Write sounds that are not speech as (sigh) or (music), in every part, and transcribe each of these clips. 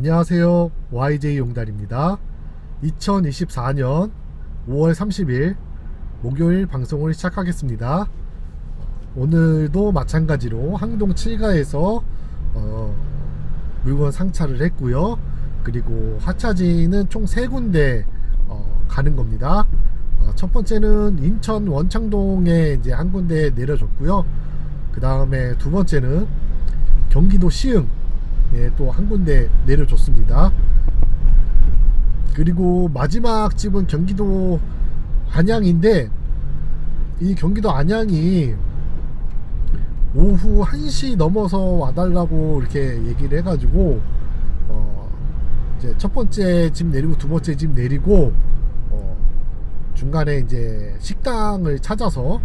안녕하세요. YJ 용달입니다. 2024년 5월 30일 목요일 방송을 시작하겠습니다. 오늘도 마찬가지로 항동 7가에서 어, 물건 상차를 했고요. 그리고 하차지는 총 3군데 어, 가는 겁니다. 어, 첫 번째는 인천 원창동에 이제 한 군데 내려줬고요. 그 다음에 두 번째는 경기도 시흥 예, 또 한 군데 내려줬습니다. 그리고 마지막 집은 경기도 안양인데 이 경기도 안양이 오후 1시 넘어서 와달라고 이렇게 얘기를 해가지고 어 이제 첫 번째 집 내리고 두 번째 집 내리고 어 중간에 이제 식당을 찾아서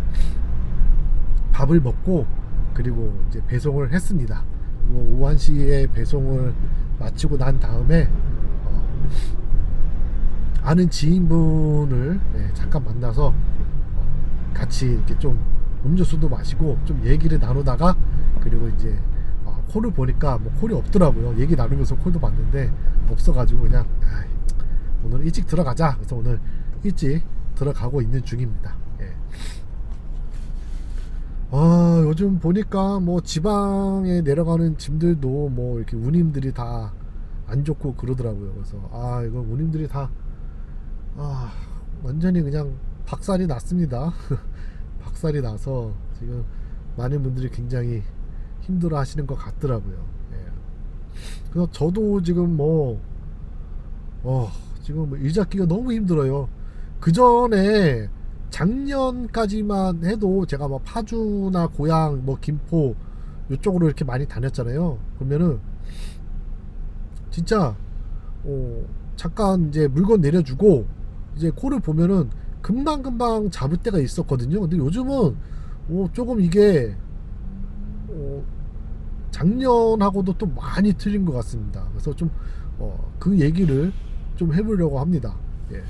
밥을 먹고 그리고 이제 배송을 했습니다. 오후 1시에 배송을 마치고 난 다음에 어, 아는 지인분을 예, 잠깐 만나서 어, 같이 이렇게 좀 음료수도 마시고 좀 얘기를 나누다가 그리고 이제 어, 콜을 보니까 뭐 콜이 없더라고요. 얘기 나누면서 콜도 봤는데 없어가지고 그냥 아이, 오늘 일찍 들어가자. 그래서 오늘 일찍 들어가고 있는 중입니다. 예. 아 요즘 보니까 뭐 지방에 내려가는 짐들도 뭐 이렇게 운임들이 다 안 좋고 그러더라고요. 그래서 아 이거 운임들이 다 아, 완전히 그냥 박살이 났습니다. (laughs) 박살이 나서 지금 많은 분들이 굉장히 힘들어 하시는 것 같더라고요. 예. 그래서 저도 지금 뭐, 어, 지금 뭐 일 잡기가 너무 힘들어요. 그 전에 작년까지만 해도 제가 뭐 파주나 고향, 뭐 김포 이쪽으로 이렇게 많이 다녔잖아요. 그러면은 진짜 어, 잠깐 이제 물건 내려주고 이제 코를 보면은 금방 금방 잡을 때가 있었거든요. 근데 요즘은 어, 조금 이게 어, 작년하고도 또 많이 틀린 것 같습니다. 그래서 좀 어, 그 얘기를 좀 해보려고 합니다. 예.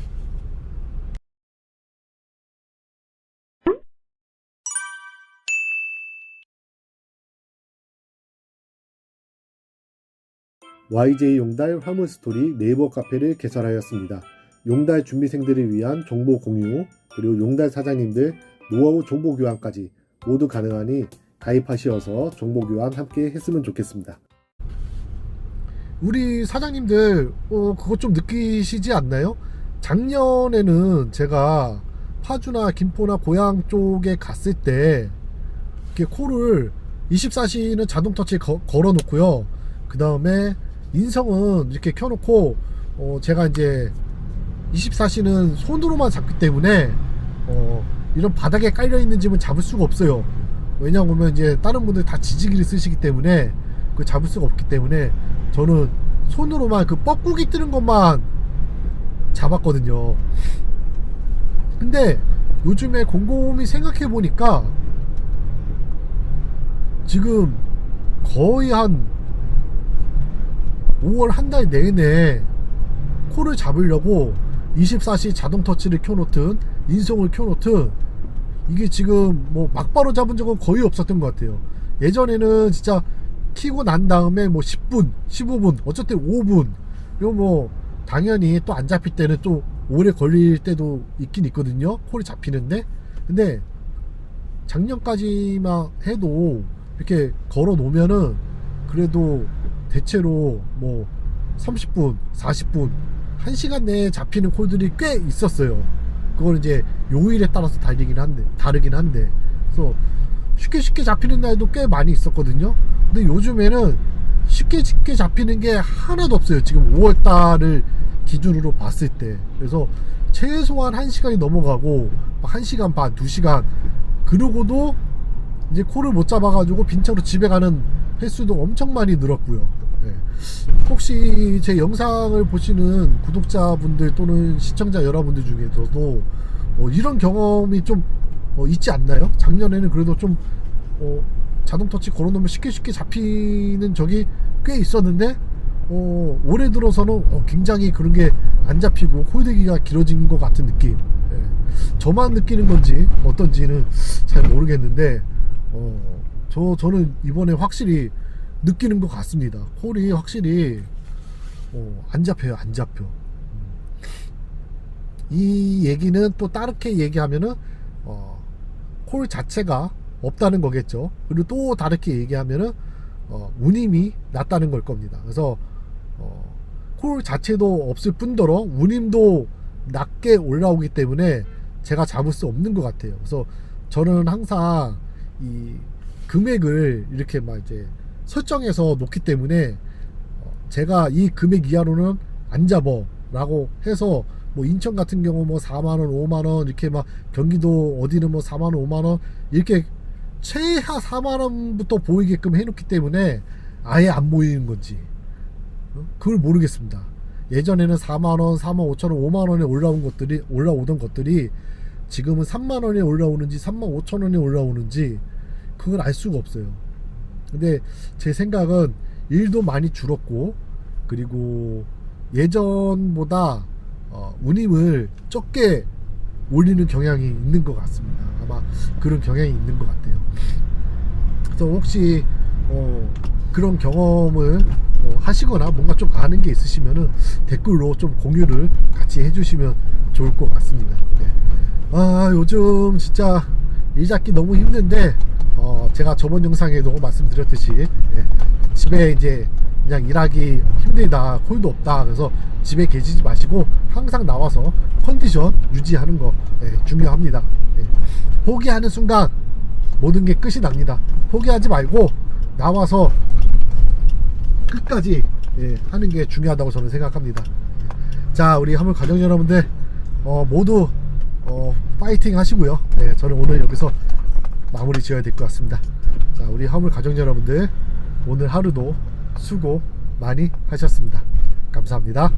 YJ 용달 화물 스토리 네이버 카페를 개설하였습니다. 용달 준비생들을 위한 정보 공유, 그리고 용달 사장님들 노하우 정보 교환까지 모두 가능하니 가입하시어서 정보 교환 함께 했으면 좋겠습니다. 우리 사장님들 어, 그거 좀 느끼시지 않나요? 작년에는 제가 파주나 김포나 고향 쪽에 갔을 때 이렇게 코를 24시는 자동 터치 거, 걸어 놓고요. 그 다음에 인성은 이렇게 켜놓고 어, 제가 이제 24시는 손으로만 잡기 때문에 어, 이런 바닥에 깔려 있는 집은 잡을 수가 없어요. 왜냐하면 이제 다른 분들 다 지지기를 쓰시기 때문에 그 잡을 수가 없기 때문에 저는 손으로만 그 뻐꾸기 뜨는 것만 잡았거든요. 근데 요즘에 곰곰이 생각해 보니까 지금 거의 한 5월 한 달 내내 코를 잡으려고 24시 자동 터치를 켜놓든 인성을 켜놓든 이게 지금 뭐 막바로 잡은 적은 거의 없었던 것 같아요. 예전에는 진짜 키고 난 다음에 뭐 10분, 15분, 어쨌든 5분. 이거 뭐 당연히 또 안 잡힐 때는 또 오래 걸릴 때도 있긴 있거든요. 콜이 잡히는데. 근데 작년까지만 해도 이렇게 걸어 놓으면은 그래도 대체로 뭐 30분, 40분, 1시간 내에 잡히는 콜들이 꽤 있었어요. 그건 이제 요일에 따라서 다르긴 한데, 다르긴 한데. 그래서 쉽게 쉽게 잡히는 날도 꽤 많이 있었거든요. 근데 요즘에는 쉽게 쉽게 잡히는 게 하나도 없어요. 지금 5월 달을 기준으로 봤을 때. 그래서 최소한 1시간이 넘어가고 1시간 반, 2시간 그러고도 이제 코를 못 잡아가지고 빈차로 집에 가는 횟수도 엄청 많이 늘었고요. 예. 혹시 제 영상을 보시는 구독자분들 또는 시청자 여러분들 중에서도 어, 이런 경험이 좀 어, 있지 않나요? 작년에는 그래도 좀 어, 자동 터치 걸어놓으면 쉽게 쉽게 잡히는 적이 꽤 있었는데 어, 올해 들어서는 어, 굉장히 그런 게 안 잡히고 홀대기가 길어진 것 같은 느낌. 예. 저만 느끼는 건지 어떤지는 잘 모르겠는데 어, 저 저는 이번에 확실히 느끼는 것 같습니다. 콜이 확실히 어, 안 잡혀요, 안 잡혀. 음. 이 얘기는 또 다르게 얘기하면은 어, 콜 자체가 없다는 거겠죠. 그리고 또 다르게 얘기하면은 어, 운임이 낮다는 걸 겁니다. 그래서 어, 콜 자체도 없을 뿐더러 운임도 낮게 올라오기 때문에 제가 잡을 수 없는 것 같아요. 그래서 저는 항상 이 금액을 이렇게 막 이제 설정해서 놓기 때문에 어, 제가 이 금액 이하로는 안 잡어 라고 해서 뭐 인천 같은 경우 뭐 4만 원, 5만 원 이렇게 막 경기도 어디는 뭐 4만 원, 5만 원 이렇게 최하 4만 원부터 보이게끔 해놓기 때문에 아예 안 보이는 건지 어? 그걸 모르겠습니다. 예전에는 4만 원, 4만 5천 원, 5만 원에 올라온 것들이 올라오던 것들이 지금은 3만 원에 올라오는지 3만 5천 원에 올라오는지 그걸 알 수가 없어요. 근데 제 생각은 일도 많이 줄었고 그리고 예전보다 어, 운임을 적게 올리는 경향이 있는 것 같습니다. 아마 그런 경향이 있는 것 같아요. 그래서 혹시 어, 그런 경험을 어, 하시거나 뭔가 좀 아는 게 있으시면은 댓글로 좀 공유를 같이 해주시면 좋을 것 같습니다. 네. 아 요즘 진짜 일 잡기 너무 힘든데 어, 제가 저번 영상에도 말씀드렸듯이 예, 집에 이제 그냥 일하기 힘들다 콜도 없다 그래서 집에 계시지 마시고 항상 나와서 컨디션 유지하는 거 예, 중요합니다 예. 포기하는 순간 모든 게 끝이 납니다 포기하지 말고 나와서 끝까지 예, 하는 게 중요하다고 저는 생각합니다 예. 자 우리 화물 가정 여러분들 어, 모두 어, 파이팅 하시고요. 네, 저는 오늘 여기서 마무리 지어야 될 것 같습니다. 자 우리 화물 가정 여러분들 오늘 하루도 수고 많이 하셨습니다. 감사합니다